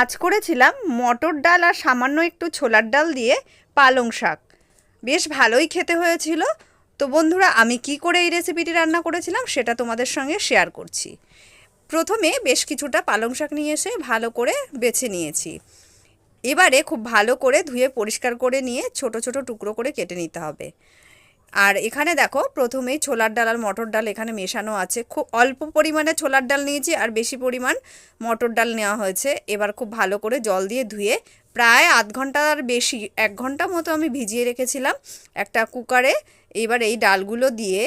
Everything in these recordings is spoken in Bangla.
আজ করেছিলাম মটর ডাল আর সামান্য একটু ছোলার ডাল দিয়ে পালং শাক। বেশ ভালোই খেতে হয়েছিল। তো বন্ধুরা, আমি কি করে এই রেসিপিটি রান্না করেছিলাম সেটা তোমাদের সঙ্গে শেয়ার করছি। প্রথমে বেশ কিছুটা পালং শাক নিয়ে এসে ভালো করে বেছে নিয়েছি। এবারে খুব ভালো করে ধুয়ে পরিষ্কার করে নিয়ে ছোট ছোট টুকরো করে কেটে নিতে হবে। আর এখানে দেখো প্রথমেই ছোলার ডাল আর মটর ডাল এখানে মেশানো আছে। খুব অল্প পরিমাণে ছোলার ডাল নিয়েছি আর বেশি পরিমাণ মটর ডাল নেওয়া হয়েছে। এবার খুব ভালো করে জল দিয়ে ধুয়ে প্রায় আধ ঘণ্টার বেশি, এক ঘণ্টা মতো আমি ভিজিয়ে রেখেছিলাম একটা কুকারে। এবার এই ডালগুলো দিয়ে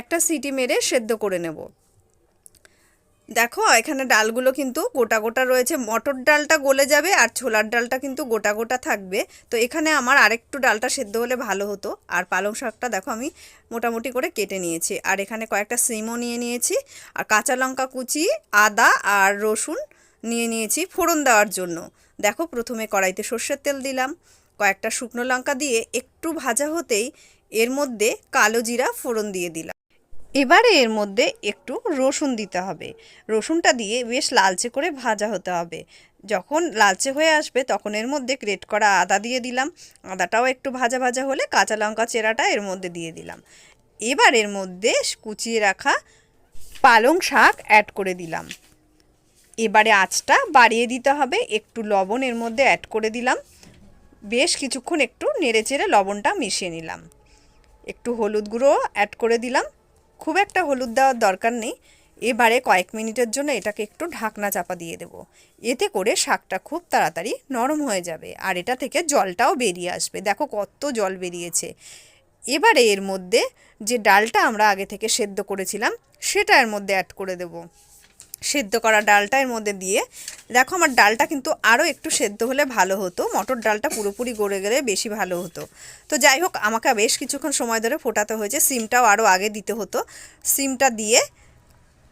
একটা সিটি মেরে সেদ্ধ করে নেব। দেখো, এখানে ডালগুলো কিন্তু গোটা গোটা রয়েছে। মটর ডালটা গলে যাবে আর ছোলার ডালটা কিন্তু গোটা গোটা থাকবে। তো এখানে আমার আরেকটু ডালটা সেদ্ধ হলে ভালো হতো। আর পালং শাকটা দেখো আমি মোটামুটি করে কেটে নিয়েছি। আর এখানে কয়েকটা সিমও নিয়ে নিয়েছি। আর কাঁচা লঙ্কা কুচি, আদা আর রসুন নিয়ে নিয়েছি ফোড়ন দেওয়ার জন্য। দেখো, প্রথমে কড়াইতে সর্ষের তেল দিলাম। কয়েকটা শুকনো লঙ্কা দিয়ে একটু ভাজা হতেই এর মধ্যে কালো জিরা ফোড়ন দিয়ে দিলাম। এবারে এর মধ্যে একটু রসুন দিতে হবে। রসুনটা দিয়ে বেশ লালচে করে ভাজা হতে হবে। যখন লালচে হয়ে আসবে তখন এর মধ্যে গ্রেট করা আদা দিয়ে দিলাম। আদাটাও একটু ভাজা ভাজা হলে কাঁচা লঙ্কা চেরাটা এর মধ্যে দিয়ে দিলাম। এবার এর মধ্যে কুচিয়ে রাখা পালং শাক অ্যাড করে দিলাম। এবারে আঁচটা বাড়িয়ে দিতে হবে। একটু লবণ এর মধ্যে অ্যাড করে দিলাম। বেশ কিছুক্ষণ একটু নেড়ে চেড়ে লবণটা মিশিয়ে নিলাম। একটু হলুদ গুঁড়ো অ্যাড করে দিলাম। খুব একটা হলুদ দেওয়ার দরকার নেই। এবারে কয়েক মিনিটের জন্য এটাকে একটু ঢাকনা চাপা দিয়ে দেব। এতে করে শাকটা খুব তাড়াতাড়ি নরম হয়ে যাবে আর এটা থেকে জলটাও বেরিয়ে আসবে। দেখো কত জল বেরিয়েছে। এবারে এর মধ্যে যে ডালটা আমরা আগে থেকে সেদ্ধ করেছিলাম, সেটা এর মধ্যে অ্যাড করে দেব। সেদ্ধ করা ডালটা এর মধ্যে দিয়ে। দেখো আমার ডালটা কিন্তু আরও একটু সেদ্ধ হলে ভালো হতো। মটর ডালটা পুরোপুরি গড়ে গেলে বেশি ভালো হতো। তো যাই হোক, আমাকে বেশ কিছুক্ষণ সময় ধরে ফোটাতে হয়েছে। সিমটাও আরও আগে দিতে হতো। সিমটা দিয়ে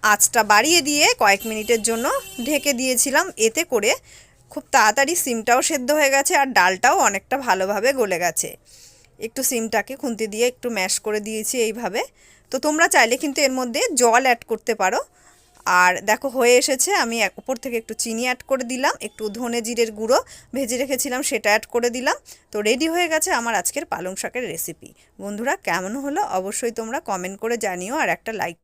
আঁচটা বাড়িয়ে দিয়ে কয়েক মিনিটের জন্য ঢেকে দিয়েছিলাম। এতে করে খুব তাড়াতাড়ি সিমটাও সেদ্ধ হয়ে গেছে আর ডালটাও অনেকটা ভালোভাবে গলে গেছে। একটু সিমটাকে খুন্তি দিয়ে একটু ম্যাশ করে দিয়েছি এইভাবে। তো তোমরা চাইলে কিন্তু এর মধ্যে জল অ্যাড করতে পারো। আর দেখো, হয়ে এসেছে। আমি উপর থেকে একটু চিনি অ্যাড করে দিলাম, একটু ধনে জিরের গুঁড়ো ভেজে রেখেছিলাম, সেটা অ্যাড করে দিলাম। তো রেডি হয়ে গেছে আমার আজকের পালং শাকের রেসিপি বন্ধুরা, কেমন হলো? অবশ্যই তোমরা কমেন্ট করে জানিও আর একটা লাইক